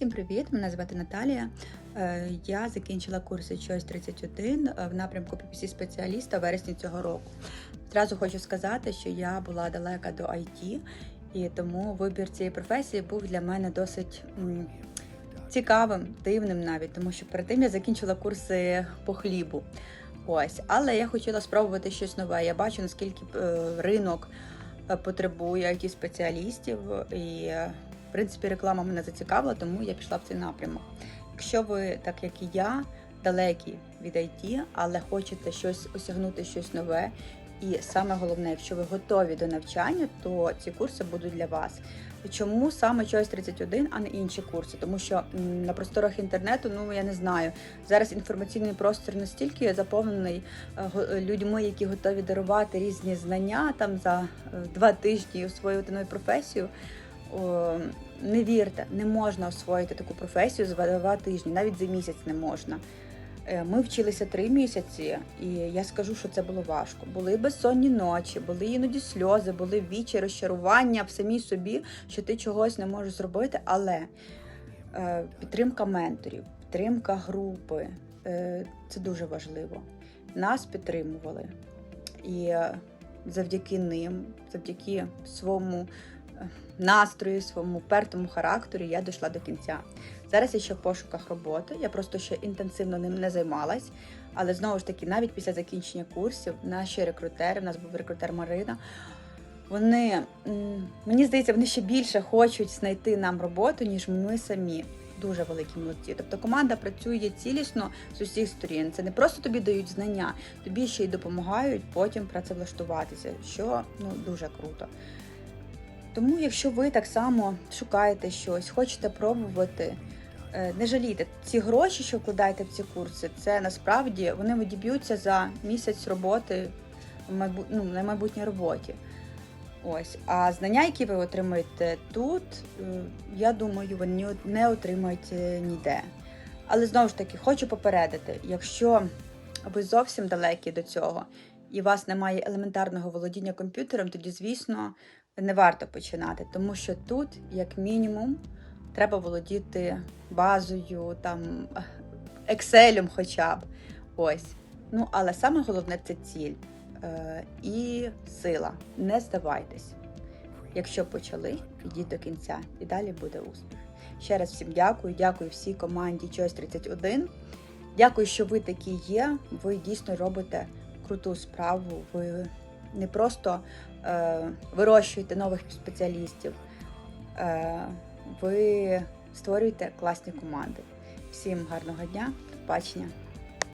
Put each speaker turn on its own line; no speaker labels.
Всім привіт! Мене звати Наталія. Е, Я закінчила курси Choice 31 е, в напрямку PPC спеціаліста в вересні цього року. Зразу хочу сказати, що я була далека до IT, і тому вибір цієї професії був для мене досить цікавим, дивним навіть, тому що перед тим я закінчила курси по хлібу. Ось, але я хотіла спробувати щось нове. Я бачу, наскільки е, ринок потребує it спеціалістів і. Принципі, реклама мене зацікавила, тому я пішла в цей напрямок. Якщо ви, так як і я, далекі від IT, але хочете щось осягнути щось нове, і саме головне, якщо ви готові до навчання, то ці курси будуть для вас. Чому саме Choice 31, а не інші курси? Тому що на просторах інтернету, ну я не знаю, зараз інформаційний простір настільки заповнений е, людьми, які готові дарувати різні знання там за е, два тижні освоювати нову професію. Не вірте, не можна освоїти таку професію за два тижні, навіть за місяць не можна. Е, Ми вчилися три місяці, і я скажу, що це було важко. Були безсонні ночі, були іноді сльози, були вічі, розчарування в самій собі, що ти чогось не можеш зробити, але е, підтримка менторів, підтримка групи е, це дуже важливо. Нас підтримували. І завдяки ним, завдяки своєму настрою, своєму пертому характеру я дійшла до кінця. Зараз я ще в пошуках роботи, я просто ще інтенсивно ним не займалась. Але знову ж таки, навіть після закінчення курсів, наші рекрутери, в нас був рекрутер Марина. Вони мені здається, вони ще більше хочуть знайти нам роботу, ніж ми самі. Дуже великі молодці. Тобто команда працює цілісно з усіх сторін. Це не просто тобі дають знання, тобі ще й допомагають потім працевлаштуватися, що ну дуже круто. Тому, якщо ви так само шукаєте щось, хочете пробувати, е, не жалійте ці гроші, що вкладаєте в ці курси, це насправді вони відіб'ються за місяць роботи ну, на майбутній роботі. Ось, а знання, які ви отримаєте тут, е, я думаю, ви ні- не отримаєте ніде. Але знову ж таки, хочу попередити, якщо ви зовсім далекі до цього і у вас немає елементарного володіння комп'ютером, тоді, звісно, не варто починати, тому що тут, як мінімум, треба володіти базою, там, Excel хоча б. Ось. Ну, але саме головне це ціль е, і сила. Не здавайтесь. Якщо почали, ідіть до кінця, і далі буде успіх. Ще раз всім дякую, дякую всій команді Choice 31. Дякую, що ви такі є. Ви дійсно робите круту справу. Ви не просто е, вирощуєте нових спеціалістів, е, ви створюєте класні команди. Всім гарного дня, до побачення.